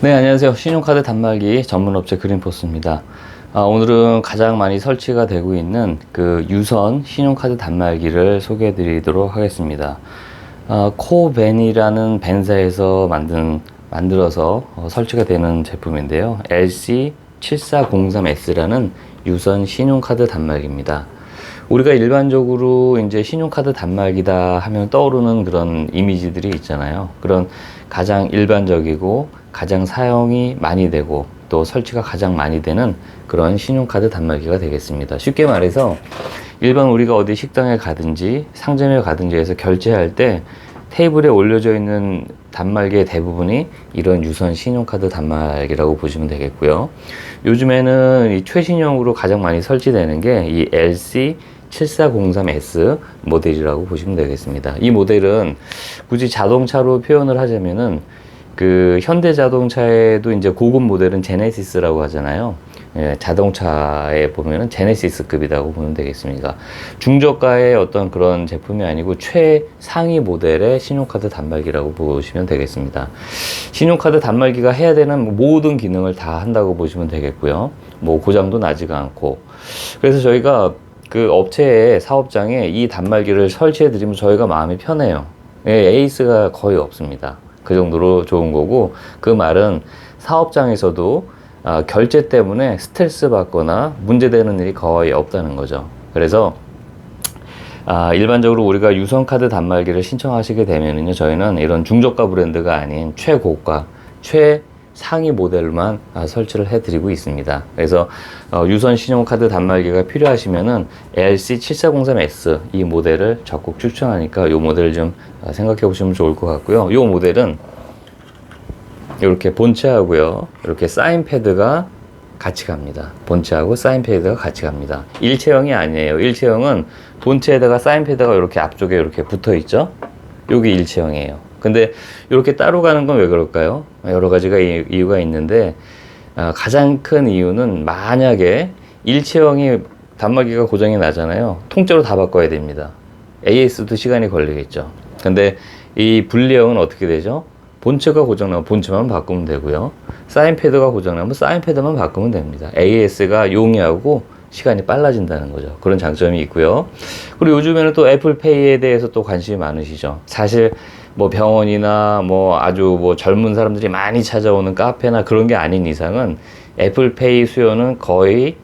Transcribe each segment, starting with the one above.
네, 안녕하세요. 신용카드 단말기 전문업체 그린포스입니다. 아, 오늘은 가장 많이 설치가 되고 있는 그 유선 신용카드 단말기를 소개해 드리도록 하겠습니다. 아, 코벤이라는 벤사에서 만든, 만들어서 어, 설치가 되는 제품인데요. LC7403S라는 유선 신용카드 단말기입니다. 우리가 일반적으로 이제 신용카드 단말기다 하면 떠오르는 그런 이미지들이 있잖아요. 그런 가장 일반적이고 가장 사용이 많이 되고 또 설치가 가장 많이 되는 그런 신용카드 단말기가 되겠습니다. 쉽게 말해서 일반 우리가 어디 식당에 가든지 상점에 가든지 해서 결제할 때 테이블에 올려져 있는 단말기의 대부분이 이런 유선 신용카드 단말기라고 보시면 되겠고요. 요즘에는 이 최신형으로 가장 많이 설치되는 게 이 LC 7403S 모델이라고 보시면 되겠습니다. 이 모델은 굳이 자동차로 표현을 하자면은 그 현대 자동차에도 이제 고급 모델은 제네시스라고 하잖아요. 예, 자동차에 보면은 제네시스급이라고 보면 되겠습니다. 중저가의 어떤 그런 제품이 아니고 최상위 모델의 신용카드 단말기라고 보시면 되겠습니다. 신용카드 단말기가 해야 되는 모든 기능을 다 한다고 보시면 되겠고요. 뭐 고장도 나지가 않고. 그래서 저희가 그 업체의 사업장에 이 단말기를 설치해 드리면 저희가 마음이 편해요. 예, 에이스가 거의 없습니다. 그 정도로 좋은 거고 그 말은 사업장에서도 아, 결제 때문에 스트레스 받거나 문제되는 일이 거의 없다는 거죠. 그래서 아, 일반적으로 우리가 유선카드 단말기를 신청하시게 되면은요, 저희는 이런 중저가 브랜드가 아닌 최고가, 최 상위 모델만 아, 설치를 해드리고 있습니다. 그래서 어, 유선 신용카드 단말기가 필요하시면은 LC7403S 이 모델을 적극 추천하니까 이 모델을 좀 아, 생각해 보시면 좋을 것 같고요. 이 모델은 이렇게 본체하고요. 이렇게 사인 패드가 같이 갑니다. 본체하고 사인 패드가 같이 갑니다. 일체형이 아니에요. 일체형은 본체에다가 사인 패드가 이렇게 앞쪽에 이렇게 붙어 있죠. 여기 일체형이에요. 근데 이렇게 따로 가는 건 왜 그럴까요? 여러 가지가 이- 이유가 있는데 아, 가장 큰 이유는 만약에 일체형이 단말기가 고장이 나잖아요. 통째로 다 바꿔야 됩니다. AS도 시간이 걸리겠죠. 근데 이 분리형은 어떻게 되죠? 본체가 고장나면 본체만 바꾸면 되고요. 사인 패드가 고장나면 사인 패드만 바꾸면 됩니다. AS가 용이하고 시간이 빨라진다는 거죠. 그런 장점이 있고요. 그리고 요즘에는 또 애플페이에 대해서 또 관심이 많으시죠. 사실 뭐 병원이나 뭐 아주 뭐 젊은 사람들이 많이 찾아오는 카페나 그런 게 아닌 이상은 애플페이 수요는 거의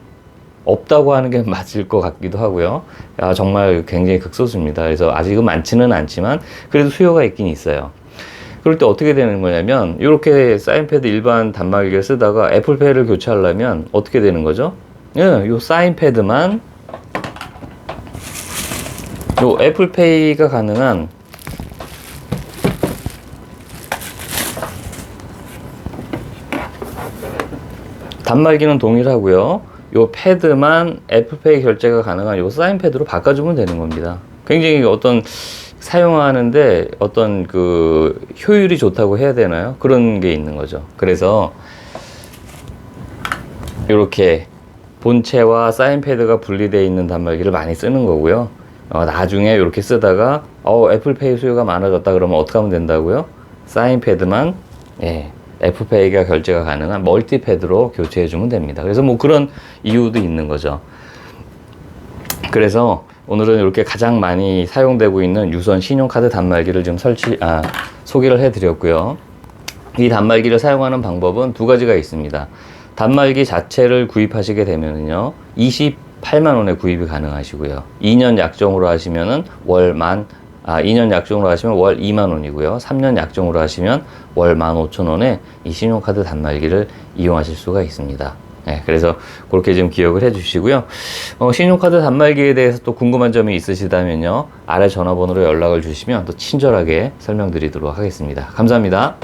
없다고 하는 게 맞을 것 같기도 하고요. 아, 정말 굉장히 극소수입니다. 그래서 아직은 많지는 않지만 그래도 수요가 있긴 있어요. 그럴 때 어떻게 되는 거냐면 이렇게 사인패드 일반 단말기를 쓰다가 애플페이를 교체하려면 어떻게 되는 거죠? 예, 요 사인패드만 요 애플페이가 가능한 단말기는 동일하고요. 요 패드만 애플페이 결제가 가능한 요 사인 패드로 바꿔주면 되는 겁니다. 굉장히 어떤 사용하는데 어떤 그 효율이 좋다고 해야 되나요? 그런 게 있는 거죠. 그래서 이렇게 본체와 사인 패드가 분리되어 있는 단말기를 많이 쓰는 거고요. 어, 나중에 이렇게 쓰다가 어, 애플페이 수요가 많아졌다 그러면 어떻게 하면 된다고요? 사인 패드만 예, 애플페이가 결제가 가능한 멀티패드로 교체해 주면 됩니다. 그래서 뭐 그런 이유도 있는 거죠. 그래서 오늘은 이렇게 가장 많이 사용되고 있는 유선 신용카드 단말기를 좀 설치, 아, 소개를 해 드렸고요. 이 단말기를 사용하는 방법은 두 가지가 있습니다. 단말기 자체를 구입하시게 되면은요, 28만 원에 구입이 가능하시고요. 2년 약정으로 하시면은 월만 아, 2년 약정으로 하시면 월 2만 원이고요. 3년 약정으로 하시면 월 15,000원에 이 신용카드 단말기를 이용하실 수가 있습니다. 네, 그래서 그렇게 좀 기억을 해 주시고요. 어, 신용카드 단말기에 대해서 또 궁금한 점이 있으시다면요. 아래 전화번호로 연락을 주시면 또 친절하게 설명드리도록 하겠습니다. 감사합니다.